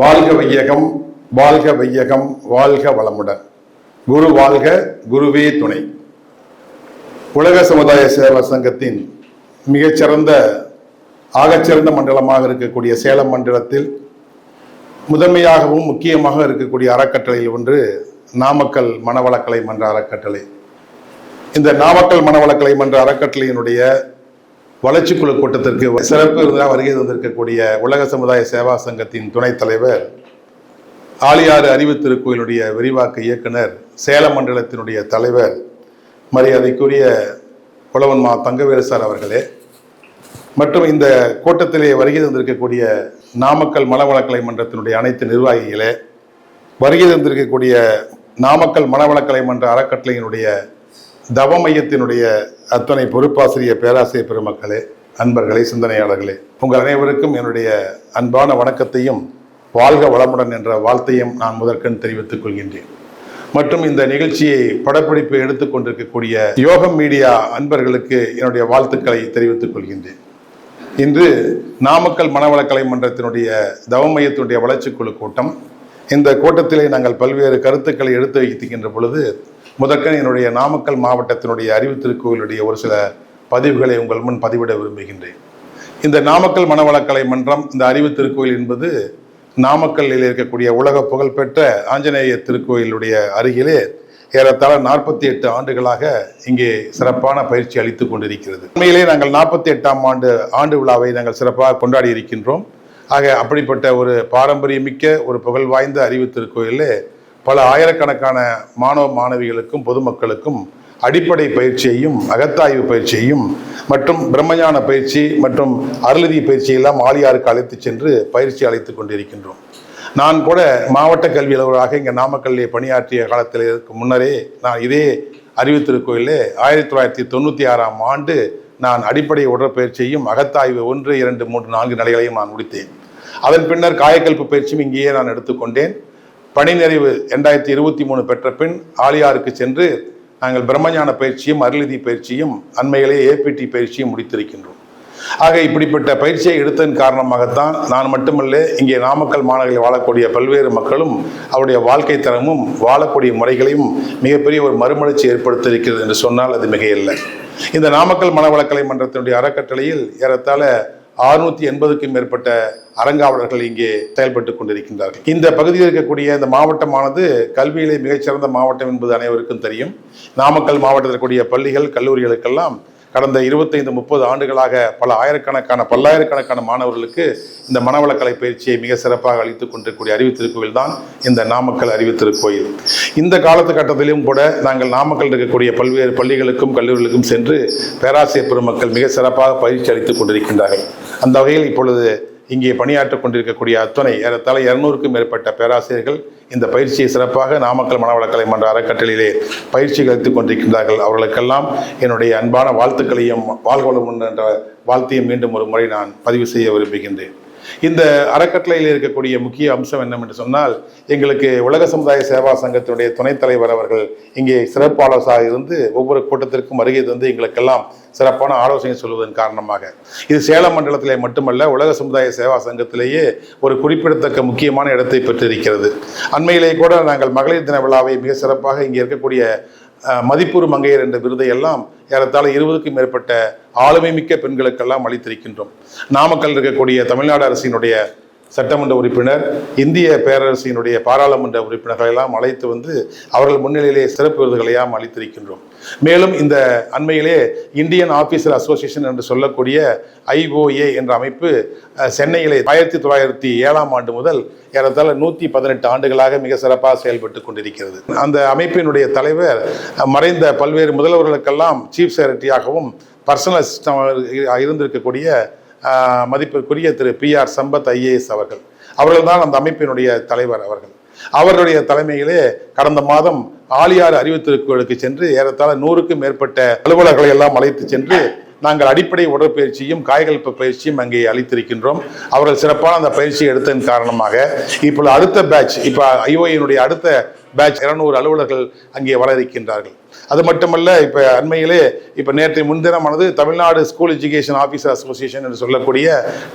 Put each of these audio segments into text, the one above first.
வாழ்க வையகம் வாழ்க வையகம் வாழ்க வளமுடன். குரு வாழ்க குருவே துணை. உலக சமுதாய சேவா சங்கத்தின் மிகச்சிறந்த ஆகச்சிறந்த மண்டலமாக இருக்கக்கூடிய சேலம் மண்டலத்தில் முதன்மையாகவும் முக்கியமாக இருக்கக்கூடிய அறக்கட்டளையில் ஒன்று நாமக்கல் மனவளக்கலை மன்ற அறக்கட்டளை. இந்த நாமக்கல் மனவளக்கலை மன்ற அறக்கட்டளையினுடைய வளர்ச்சிக்குழு கூட்டத்திற்கு சிறப்பு விருந்தாக வருகை தந்திருக்கக்கூடிய உலக சமுதாய சேவா சங்கத்தின் துணைத் தலைவர் ஆலியாறு அறிவு திருக்கோயிலுடைய விரிவாக்க இயக்குனர் சேலம் மண்டலத்தினுடைய தலைவர் மரியாதைக்குரிய புலவன் மா தங்கவேலு சார் அவர்களே. மற்றும் இந்த கூட்டத்திலே வருகை தந்திருக்கக்கூடிய நாமக்கல் மனவளக்கலை மன்றத்தினுடைய அனைத்து நிர்வாகிகளே வருகை தந்திருக்கக்கூடிய நாமக்கல் மனவளக்கலை மன்ற அறக்கட்டளையினுடைய தவ மையத்தினுடைய அத்தனை பொறுப்பாசிரியர் பேராசிரியர் பெருமக்களே அன்பர்களே சிந்தனையாளர்களே உங்கள் அனைவருக்கும் என்னுடைய அன்பான வணக்கத்தையும் வாழ்க வளமுடன் என்ற வாழ்த்தையும் நான் முதற்கண் தெரிவித்துக் கொள்கின்றேன். மற்றும் இந்த நிகழ்ச்சியை படப்பிடிப்பு எடுத்துக்கொண்டிருக்கக்கூடிய யோகம் மீடியா அன்பர்களுக்கு என்னுடைய வாழ்த்துக்களை தெரிவித்துக் கொள்கின்றேன். இன்று நாமக்கல் மனவளக்கலை மன்றத்தினுடைய தவ மையத்தினுடைய வளர்ச்சிக்குழு கூட்டம். இந்த கூட்டத்திலே நாங்கள் பல்வேறு கருத்துக்களை எடுத்து வைக்கின்ற பொழுது முதற்கன் என்னுடைய நாமக்கல் மாவட்டத்தினுடைய அறிவு திருக்கோயிலுடைய ஒரு சில பதிவுகளை உங்கள் முன் பதிவிட விரும்புகின்றேன். இந்த நாமக்கல் மனவளக்கலை மன்றம் இந்த அறிவு திருக்கோயில் என்பது நாமக்கல்லில் இருக்கக்கூடிய உலக புகழ்பெற்ற ஆஞ்சநேய திருக்கோயிலுடைய அருகிலே ஏறத்தாழ நாற்பத்தி எட்டு ஆண்டுகளாக இங்கே சிறப்பான பயிற்சி அளித்து கொண்டிருக்கிறது. உண்மையிலே நாங்கள் நாற்பத்தி எட்டாம் ஆண்டு ஆண்டு விழாவை நாங்கள் சிறப்பாக கொண்டாடி இருக்கின்றோம். ஆக அப்படிப்பட்ட ஒரு பாரம்பரியமிக்க ஒரு புகழ் வாய்ந்த அறிவு திருக்கோயிலே பல ஆயிரக்கணக்கான மாணவ மாணவிகளுக்கும் பொதுமக்களுக்கும் அடிப்படை பயிற்சியையும் அகத்தாய்வு பயிற்சியையும் மற்றும் பிரம்மஞான பயிற்சி மற்றும் அருளதி பயிற்சியெல்லாம் ஆலியாருக்கு அழைத்து சென்று பயிற்சி அழைத்து கொண்டிருக்கின்றோம். நான் கூட மாவட்ட கல்வி அலுவலராக இங்கே நாமக்கல்லில் பணியாற்றிய காலத்தில் இதற்கு முன்னரே நான் இதே அறிவுத்திருக்கோயிலே ஆயிரத்தி தொள்ளாயிரத்தி தொண்ணூற்றி ஆறாம் ஆண்டு நான் அடிப்படை உடற்பயிற்சியையும் அகத்தாய்வு ஒன்று இரண்டு மூன்று நான்கு நிலைகளையும் நான் முடித்தேன். அதன் பின்னர் காயக்கல்பு பயிற்சியும் இங்கேயே நான் எடுத்துக்கொண்டேன். பணி நிறைவு ரெண்டாயிரத்தி இருபத்தி மூணு பெற்ற பின் ஆலியாருக்கு சென்று நாங்கள் பிரம்மஞான பயிற்சியும் அருளிதி பயிற்சியும் அண்மையிலே ஏபிடி பயிற்சியும் முடித்திருக்கின்றோம். ஆக இப்படிப்பட்ட பயிற்சியை எடுத்ததன் காரணமாகத்தான் நான் மட்டுமல்ல இங்கே நாமக்கல் மாநகரில் வாழக்கூடிய பல்வேறு மக்களும் அவருடைய வாழ்க்கை தரமும் வாழக்கூடிய முறைகளையும் மிகப்பெரிய ஒரு மறுமலர்ச்சி ஏற்படுத்தியிருக்கிறது என்று சொன்னால் அது மிகையில்லை. இந்த நாமக்கல் மனவளக்கலை மன்றத்தினுடைய அறக்கட்டளையில் ஏறத்தாழ அறுநூத்தி எண்பதுக்கும் மேற்பட்ட அறங்காவலர்கள் இங்கே செயல்பட்டு கொண்டிருக்கின்றார்கள். இந்த பகுதியில் இருக்கக்கூடிய இந்த மாவட்டமானது கல்வியிலே மிகச்சிறந்த மாவட்டம் என்பது அனைவருக்கும் தெரியும். நாமக்கல் மாவட்டத்தில் இருக்கக்கூடிய பள்ளிகள் கல்லூரிகளுக்கெல்லாம் கடந்த இருபத்தைந்து முப்பது ஆண்டுகளாக பல ஆயிரக்கணக்கான பல்லாயிரக்கணக்கான மாணவர்களுக்கு இந்த மனவளக்கலை பயிற்சியை மிக சிறப்பாக அளித்துக் கொண்டிருக்கூடிய அறிவித்திருக்கோயில் தான் இந்த நாமக்கல் அறிவித்திருக்கோயில். இந்த காலத்துக்கட்டத்திலும் கூட நாங்கள் நாமக்கல் இருக்கக்கூடிய பல்வேறு பள்ளிகளுக்கும் கல்லூரிகளுக்கும் சென்று பேராசிரியர் பெருமக்கள் மிக சிறப்பாக பயிற்சி அளித்துக் கொண்டிருக்கின்றார்கள். அந்த வகையில் இப்பொழுது இங்கே பணியாற்றிக் கொண்டிருக்கக்கூடிய அத்துணை ஏறத்தாழ இருநூறுக்கும் மேற்பட்ட பேராசிரியர்கள் இந்த பயிற்சியை சிறப்பாக நாமக்கல் மனவளக்கலை மன்ற அறக்கட்டளையிலே பயிற்சி கழித்துக் கொண்டிருக்கின்றார்கள். அவர்களுக்கெல்லாம் என்னுடைய அன்பான வாழ்த்துக்களையும் வாழ்வளமுன் என்ற வாழ்த்தையும் மீண்டும் ஒரு முறை நான் பதிவு செய்ய விரும்புகின்றேன். இந்த அறக்கட்டளையில் இருக்கக்கூடிய முக்கிய அம்சம் என்னவென்று சொன்னால் எங்களுக்கு உலக சமுதாய சேவா சங்கத்தினுடைய துணைத் தலைவர் அவர்கள் இங்கே சிறப்பாளராக இருந்து ஒவ்வொரு கூட்டத்திற்கும் வருகை வந்து எங்களுக்கெல்லாம் சிறப்பான ஆலோசனை சொல்வதன் காரணமாக. இது சேலம் மண்டலத்திலே மட்டுமல்ல உலக சமுதாய சேவா சங்கத்திலேயே ஒரு குறிப்பிடத்தக்க முக்கியமான இடத்தை பெற்றிருக்கிறது. அண்மையிலே கூட நாங்கள் மகளிர் தின விழாவை மிக சிறப்பாக இங்கே இருக்கக்கூடிய மதிப்பூர் மங்கையர் என்ற விருதை எல்லாம் ஏறத்தாழ இருபதுக்கும் மேற்பட்ட ஆளுமை மிக்க பெண்களுக்கெல்லாம் அளித்திருக்கின்றோம். நாமக்கல் இருக்கக்கூடிய தமிழ்நாடு அரசினுடைய சட்டமன்ற உறுப்பினர் இந்திய பேரரசினுடைய பாராளுமன்ற உறுப்பினர்களெல்லாம் அழைத்து வந்து அவர்கள் முன்னிலையிலே சிறப்பு விருதுகளையாம் அளித்திருக்கின்றோம். மேலும் இந்த அண்மையிலே இந்தியன் ஆபீசர் அசோசியேஷன் என்று சொல்லக்கூடிய ஐஓஏ என்ற அமைப்பு சென்னையிலே ஆயிரத்தி தொள்ளாயிரத்தி ஏழாம் ஆண்டு முதல் ஏறத்தாழ நூற்றி பதினெட்டு ஆண்டுகளாக மிக சிறப்பாக செயல்பட்டு கொண்டிருக்கிறது. அந்த அமைப்பினுடைய தலைவர் மறைந்த பல்வேறு முதல்வர்களுக்கெல்லாம் சீஃப் செக்ரட்டரியாகவும் பர்சனல் அசிஸ்டன்ட் இருந்திருக்கக்கூடிய மதிப்பிற்குரிய திரு பி ஆர் சம்பத் ஐஏஎஸ் அவர்கள். அவர்கள் தான் அந்த அமைப்பினுடைய தலைவர் அவர்கள். அவருடைய தலைமையிலே கடந்த மாதம் ஆலியார் அறிவுத்திருக்கோளுக்கு சென்று ஏறத்தாழ நூறுக்கும் மேற்பட்ட அலுவலர்களை எல்லாம் அழைத்து சென்று நாங்கள் அடிப்படை உடற்பயிற்சியும் காய்கள் பயிற்சியும் அங்கே அளித்திருக்கின்றோம். அவர்கள் சிறப்பான அந்த பயிற்சியை எடுத்ததன் காரணமாக இப்போ அடுத்த பேட்ச் இப்போ ஐஓயினுடைய அடுத்த பேட்ச் இருநூறு அலுவலர்கள் அங்கே வர இருக்கின்றார்கள். அது மட்டுமல்ல இப்போ அண்மையிலே இப்போ நேற்று முன்தினமானது Tamil Nadu school education officer association என்று சொல்லக்கூடிய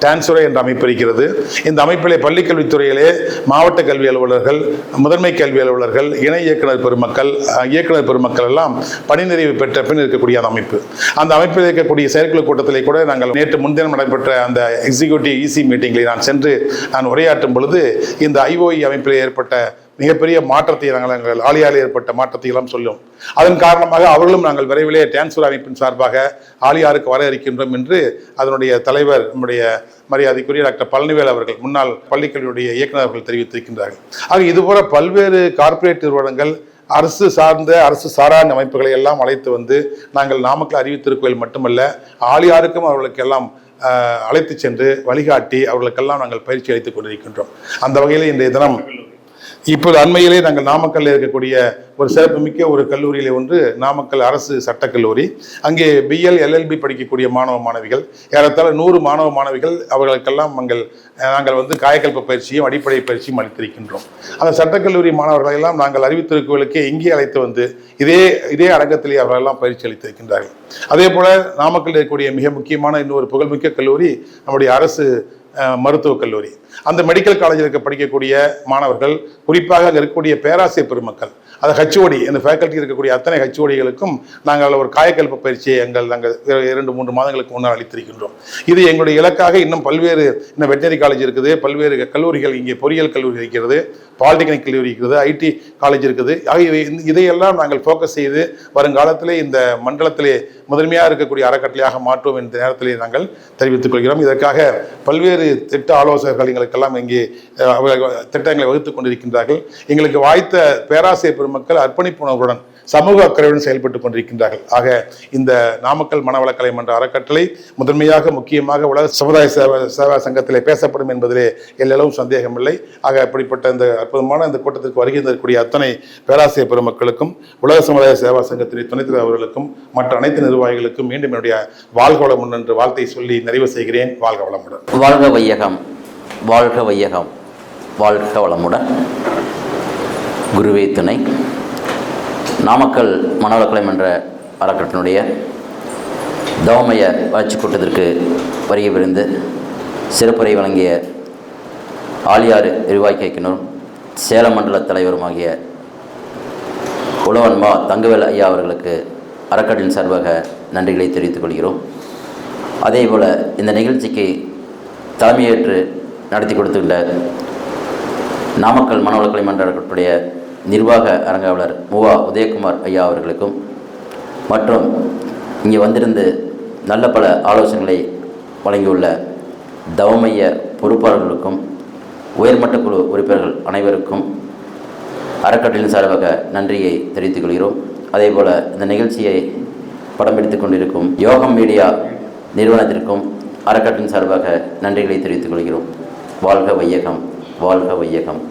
டான்சுரை என்ற அமைப்பு இருக்கிறது. இந்த அமைப்பிலே பள்ளிக்கல்வித்துறையிலே மாவட்ட கல்வி அலுவலர்கள் முதன்மை கல்வி அலுவலர்கள் இணை இயக்குனர் பெருமக்கள் இயக்குனர் பெருமக்கள் எல்லாம் பணி நிறைவு பெற்ற பின் இருக்கக்கூடிய அந்த அமைப்பு. அந்த அமைப்பில் இருக்கக்கூடிய செயற்குழு கூட்டத்திலே கூட நாங்கள் நேற்று முன்தினம் நடைபெற்ற அந்த எக்ஸிக்யூட்டிவ் இசி மீட்டிங்கில் நான் சென்று நான் உரையாற்றும் பொழுது இந்த ஐஓஇ அமைப்பில் ஏற்பட்ட மிகப்பெரிய மாற்றத்தை நாங்கள் எங்கள் ஆலியால் ஏற்பட்ட மாற்றத்தை எல்லாம் சொல்லும். அதன் காரணமாக அவர்களும் நாங்கள் விரைவிலே டான்சூர் அமைப்பின் சார்பாக ஆலியாருக்கு வர இருக்கின்றோம் என்று அதனுடைய தலைவர் நம்முடைய மரியாதைக்குரிய டாக்டர் பழனிவேல் அவர்கள் முன்னாள் பள்ளிக்கல்வியுடைய இயக்குநர் அவர்கள் தெரிவித்திருக்கின்றார்கள். ஆக இதுபோல பல்வேறு கார்ப்பரேட் நிறுவனங்கள் அரசு சார்ந்த அரசு சாராத அமைப்புகளை எல்லாம் அழைத்து வந்து நாங்கள் நாமக்கல் அறிவித்திருக்கோயில் மட்டுமல்ல ஆலியாருக்கும் அவர்களுக்கெல்லாம் அழைத்து சென்று வழிகாட்டி அவர்களுக்கெல்லாம் நாங்கள் பயிற்சி அளித்துக் கொண்டிருக்கின்றோம். அந்த வகையில் இன்றைய தினம் இப்போது அண்மையிலே நாங்கள் நாமக்கல்ல இருக்கக்கூடிய ஒரு சிறப்புமிக்க ஒரு கல்லூரியில் ஒன்று நாமக்கல் அரசு சட்டக்கல்லூரி. அங்கே பிஎல் எல்எல்பி படிக்கக்கூடிய மாணவ மாணவிகள் ஏறத்தாழ நூறு மாணவ மாணவிகள் அவர்களுக்கெல்லாம் நாங்கள் நாங்கள் வந்து காயக்கல்ப பயிற்சியும் அடிப்படை பயிற்சியும் அளித்திருக்கின்றோம். அந்த சட்டக்கல்லூரி மாணவர்களை எல்லாம் நாங்கள் அறிவித்திருக்கவர்களுக்கு இங்கே அழைத்து வந்து இதே இதே அரங்கத்திலே அவர்களெல்லாம் பயிற்சி அளித்திருக்கின்றார்கள். அதே போல நாமக்கல் இருக்கக்கூடிய மிக முக்கியமான இன்னொரு புகழ்மிக்க கல்லூரி நம்முடைய அரசு மருத்துவக் கல்லூரி. அந்த மெடிக்கல் காலேஜில் இருக்க படிக்கக்கூடிய மாணவர்கள் குறிப்பாக அங்கே இருக்கக்கூடிய பேராசிரியர் பெருமக்கள் அந்த ஹச்ஓடி இந்த ஃபேக்கல்ட்டி இருக்கக்கூடிய அத்தனை ஹச்ஓடிகளுக்கும் நாங்கள் ஒரு காயக்கல்ப பயிற்சியை எங்கள் நாங்கள் இரண்டு மூன்று மாதங்களுக்கு முன்னால் அளித்திருக்கின்றோம். இது எங்களுடைய இலக்காக இன்னும் பல்வேறு இன்னும் வெட்டரி காலேஜ் இருக்குது பல்வேறு கல்லூரிகள் இங்கே பொறியியல் கல்லூரி இருக்கிறது பாலிடெக்னிக் கல்லூரி இருக்கிறது ஐடி காலேஜ் இருக்குது. ஆகியவை இதையெல்லாம் நாங்கள் ஃபோக்கஸ் செய்து வருங்காலத்திலே இந்த மண்டலத்திலே முதன்மையாக இருக்கக்கூடிய அறக்கட்டளையாக மாற்றுவோம் என்ற நேரத்திலே நாங்கள் தெரிவித்துக் கொள்கிறோம். இதற்காக பல்வேறு திட்ட ஆலோசகர்கள் எங்களுக்கெல்லாம் இங்கே திட்டங்களை வகுத்துக் கொண்டிருக்கின்றார்கள். எங்களுக்கு வாய்த்த பேராசிரியர் பெருமக்கள் அர்ப்பணிப்புணர்வுடன் சமூக அக்கறையுடன் செயல்பட்டுக் கொண்டிருக்கின்றார்கள். ஆக இந்த நாமக்கல் மனவளக்கலை மன்ற அறக்கட்டளை முதன்மையாக முக்கியமாக உலக சமுதாய சேவா சேவா சங்கத்திலே பேசப்படும் என்பதிலே எல்லளவும் சந்தேகமில்லை. ஆக அப்படிப்பட்ட இந்த அற்புதமான இந்த கூட்டத்திற்கு வருகின்றக்கூடிய அத்தனை பேராசிரியர் பெருமக்களுக்கும் உலக சமுதாய சேவா சங்கத்தின் துணைத் தலைவர்களுக்கும் அவர்களுக்கும் மற்ற அனைத்து நிர்வாகிகளுக்கும் மீண்டும் என்னுடைய வாழ்க வளமுடன் என்று வாழ்த்தை சொல்லி நிறைவு செய்கிறேன். வாழ்க வளமுடன். வாழ்க வையகம். வாழ்க வையகம். வாழ்க வளமுடன். குருவே துணை. நாமக்கல் மனவளக்கலை மன்ற அறக்கட்டனுடைய தவமய வளர்ச்சி கூட்டத்திற்கு வருகை விருந்து சிறப்புரை வழங்கிய ஆலியாறு எரிவாய் கேக்கினரும் சேலம் மண்டல தலைவருமாகிய உழவன் தங்கவேல் ஐயா அவர்களுக்கு அறக்கட்டின் சார்பாக நன்றிகளை தெரிவித்துக் கொள்கிறோம். அதேபோல் இந்த நிகழ்ச்சிக்கு தலைமையேற்று நடத்தி கொடுத்துள்ள நாமக்கல் மனவளக்கலை மன்ற அறக்கட்டுடைய நிர்வாக அரங்காவலர் முவா உதயகுமார் ஐயா அவர்களுக்கும் மற்றும் இங்கே வந்திருந்து நல்ல பல ஆலோசனைகளை வழங்கியுள்ள தவமைய பொறுப்பாளர்களுக்கும் உயர்மட்ட குழு உறுப்பினர்கள் அனைவருக்கும் அறக்கட்டளின் சார்பாக நன்றியை தெரிவித்துக் கொள்கிறோம். அதேபோல் இந்த நிகழ்ச்சியை படம் எடுத்துக் கொண்டிருக்கும் யோகம் மீடியா நிறுவனத்திற்கும் அறக்கட்டளின் சார்பாக நன்றிகளை தெரிவித்துக் கொள்கிறோம். வாழ்க வையகம் வாழ்க வையகம்.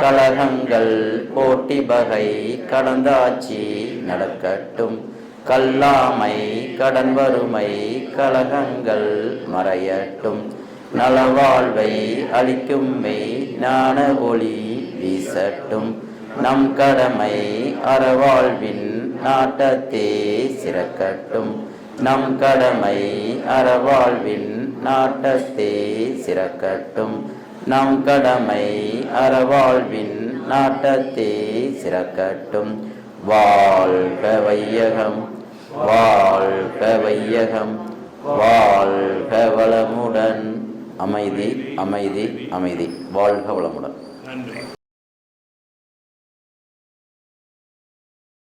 கலகங்கள் போட்டி பகை கடந்தாட்சி நடக்கட்டும். கல்லாமை கடன் வறுமை கலகங்கள் மறையட்டும். நலவாழ்வை அளிக்கும் மெய் ஞான ஒளி வீசட்டும். நம் கடமை அறவாழ்வின் நாட்டத்தே சிறக்கட்டும். நம் கடமை அறவாழ்வின் நாட்டத்தே சிறக்கட்டும். நம் கடமை அறவாழ்வின் நாட்டத்தே சிறக்கட்டும். வாழ்க வையகம் வாழ்க வையகம் வாழ்க வளமுடன். அமைதி அமைதி அமைதி. வாழ்க வளமுடன்.